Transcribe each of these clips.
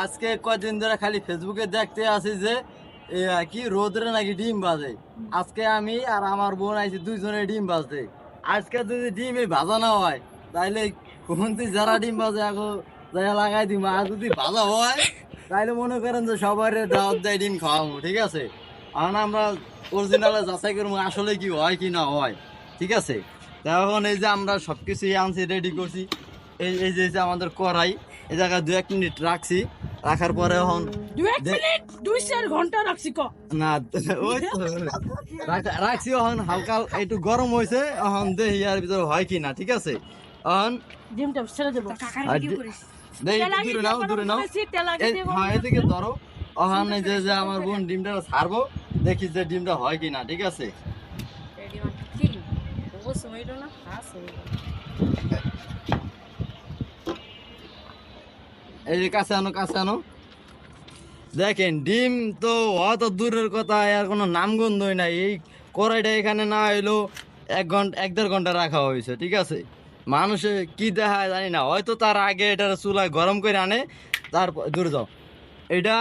আজকে কয়দিন ধরে খালি ফেসবুকে দেখতে আছি যে কি রোদরে নাকি ডিম বাজে। আজকে আমি আর আমার বোন আইছি, দুইজনে ডিম বাজতে। আজকে যদি ডিম এই ভাজা না হয় তাহলে কোনটি যারা ডিম বাজে এখন যাই লাগাই দিম। আর যদি ভাজা হয় তাহলে মনে করেন যে সবার দাওয়াত দেয় ডিম খাওয়াবো ঠিক আছে? এখন আমরা অরিজিনালে যাচাই করব আসলে কি হয় কি না হয়, ঠিক আছে? তা এখন এই যে আমরা সব কিছুই আনছি রেডি করছি। এই এই যে আমাদের কড়াই, এই জায়গায় দু এক মিনিট রাখছি। রাখার পরে এখন দুই এক দে- মিনিট দুই চার ঘণ্টা রাখছি ক। না ওই রাখছি এখন হালকা একটু গরম হয়েছে এখন দেখি আর ভিতরে হয় কি না ঠিক আছে? এখন ডিমটা ছেড়ে দেবো। দূরে নাও দূরে নাও। হ্যাঁ এদিকে ধরো। এখন যে যে আমার বোন ডিমটা ছাড়বো দেখি যে ডিমটা হয় কি না ঠিক আছে? এই যে কাছে আনো কাছে আনো। দেখেন, ডিম তো অত দূরের কথা আর কোনো নামগন্ধই নাই। এই কড়াইটা এখানে না এলো এক ঘণ্টা, এক দেড় ঘণ্টা রাখা হয়েছে, ঠিক আছে? মানুষে কি দেখায় জানি না। হয়তো তার আগে এটা চুলায় গরম করে আনে, তারপর দূরে যাও। এটা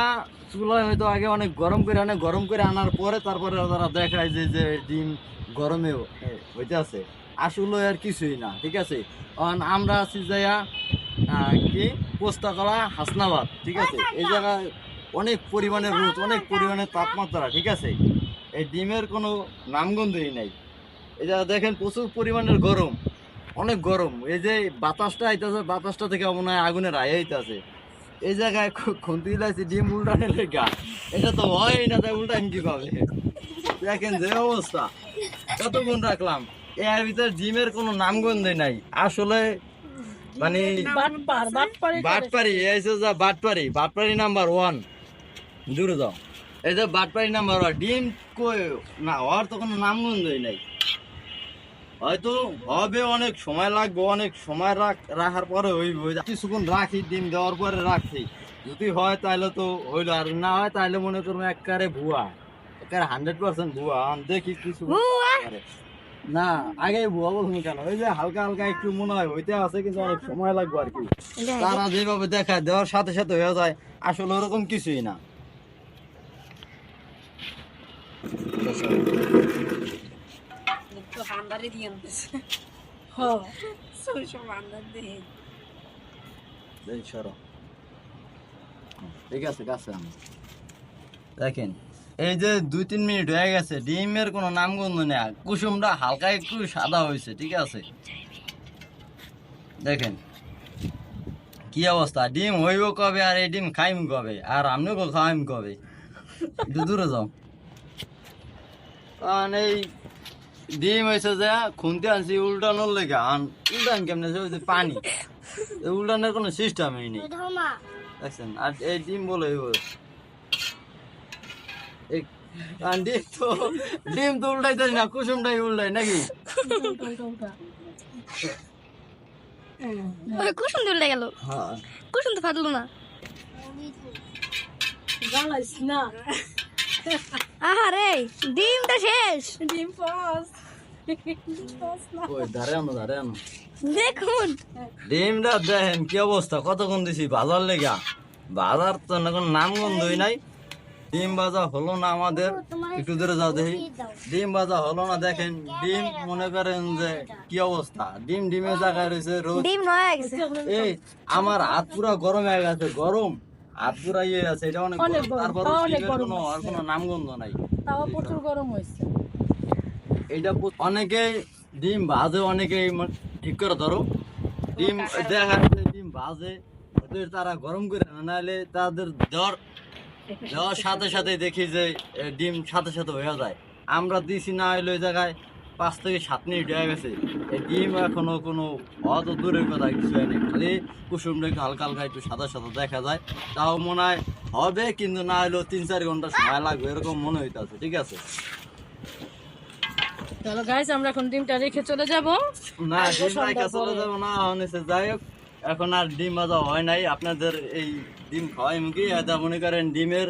চুলায় হয়তো আগে অনেক গরম করে আনে, গরম করে আনার পরে তারপরে তারা দেখায় যে যে ডিম গরমে হইতে আছে আসলে আর কিছুই না, ঠিক আছে? আমরা আছি যাইয়া কি পোস্তাকলা হাসনাবাদ, ঠিক আছে? এই জায়গায় অনেক পরিমাণে রোদ, অনেক পরিমাণে তাপমাত্রা, ঠিক আছে? এই ডিমের কোনো নামগন্ধই নাই। এই জায়গা দেখেন প্রচুর পরিমাণের গরম, অনেক গরম। এই যে বাতাসটা আইতেছে, বাতাসটা থেকে মনে হয় আগুনের আয় আইতেছে। এই জায়গায় খুন্তি লাইছে ডিম উল্টানের লেগা। এটা তো হয় না, তাই উল্টান কীভাবে? দেখেন যে অবস্থা। কতক্ষণ রাখলাম? এর ভিতরে ডিমের কোনো নামগন্ধই নাই। আসলে মানে বাট পার বাট পারে বাটপারি এই যা বাটপারি বাটপারি নাম্বার ওয়ান। দূরে যাও। এই যে বাটপারি নাম্বার ওয়ান ডিম কই না তো কোনো নামগন্ধই নাই। হয়তো হবে অনেক সময় লাগবে অনেক সময় রাখ রাখার পরে হইব। কিছুক্ষণ রাখি ডিম দেওয়ার পরে রাখি যদি হয় তাহলে তো হইল আর না হয় তাহলে মনে করব একবারে ভুয়া। একবারে হান্ড্রেড পার্সেন্ট ভুয়া। দেখি কিছু না আগে ভুয়া বলুন কেন? ওই যে হালকা হালকা একটু মনে হয় হইতে আছে কিন্তু অনেক সময় লাগবে আর কি। তারা যেভাবে দেখায় দেওয়ার সাথে সাথে হয়ে যায়। আসলে ওরকম কিছুই না। ঠিক আছে কাছে। দেখেন এই যে দুই তিন মিনিট হয়ে গেছে ডিমের কোনো নামগন্ধ নেই। কুসুমটা হালকা একটু সাদা হয়েছে ঠিক আছে? দেখেন কি অবস্থা? ডিম হইব কবে আর এই ডিম খাইম কবে? আর আমনিও খাইম কবে? দূরে যাও। কারণ এই ডিম হয়েছে যে খুনতে আনছি উল্টানোর লেগে। আন উল্টান কেমনে সে পানি। উল্টানোর কোনো সিস্টেমই নেই। দেখছেন? আর এই ডিম বলে ডিম তো ডিম তো উল্টাইতে না কুসুমটাই উল্টাই নাকি? কুসুম দূরে গেল। হ্যাঁ। কুসুম তো ফাটলো না। না। আহারে ডিমটা শেষ। ডিম পাস। ধারে আনো ধারে আনো। দেখুন। ডিমটা দেখেন কি অবস্থা? কতক্ষণ দিছি? বাজার লেগা? বাজার তো না কোনো নাম গন্ধই নাই। ডিম ভাজা হলো না আমাদের। একটু দূরে যাও দেখি। ডিম ভাজা হলো না দেখেন ডিম মনে করেন যে কি অবস্থা? ডিম ডিমের জায়গায় রয়েছে রোদ ডিম নয় এই আমার হাত পুরা গরম হয়ে গেছে গরম। হাত পুরা ইয়ে আছে এটা অনেক তারপরে কোনো আর কোনো নামগন্ধ নাই। তাও প্রচুর গরম হয়েছে। এইটা পো- অনেকে ডিম ভাজে অনেকে ঠিক করে ধরো। ডিম দেখা ডিম ভাজে ওদের তারা গরম করে না নাহলে তাদের জ্বর দেওয়ার সাথে সাথে দেখি যে ডিম সাথে সাথে হয়ে যায়। আমরা দিছি না হইলে ওই জায়গায় পাঁচ থেকে সাত মিনিট হয়ে গেছে। এই ডিম এখনও কোনো অত দূরের কথা কিছু হয়নি খালি কুসুমটা একটু হালকা হালকা একটু সাদা সাদা দেখা যায়। তাও মনে হয় হবে কিন্তু না হলেও তিন চার ঘণ্টা সময় লাগবে এরকম মনে হইতেছে ঠিক আছে? চলো গাইস আমরা এখন ডিমটা রেখে চলে যাব। না ডিম চলে। যাব না হনেছে যাই হোক এখন আর ডিম ভাজা হয় নাই। আপনাদের এই ডিম খাওয়াই মুখি এটা মনে করেন ডিমের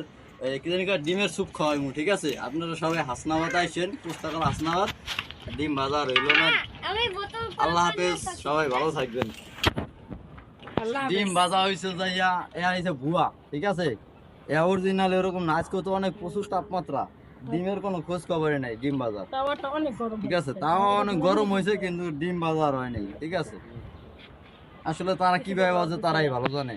কি জানি ডিমের স্যুপ খাওয়াই ঠিক আছে? আপনারা সবাই হাসনাবাদ আইসেন পুস্তকাল হাসনাবাদ। ডিম ভাজা রইল না। আল্লাহ হাফেজ সবাই ভালো থাকবেন। ডিম ভাজা হয়েছে যাইয়া এ হয়েছে ভুয়া ঠিক আছে? এ অরিজিনাল এরকম নাচ করতে অনেক প্রচুর তাপমাত্রা। ডিমের কোনো খোঁজ খবরই নাই ডিম বাজার ঠিক আছে তাও অনেক গরম হয়েছে কিন্তু ডিম বাজার হয়নি ঠিক আছে? আসলে তারা কীভাবে বাজে তারাই ভালো জানে।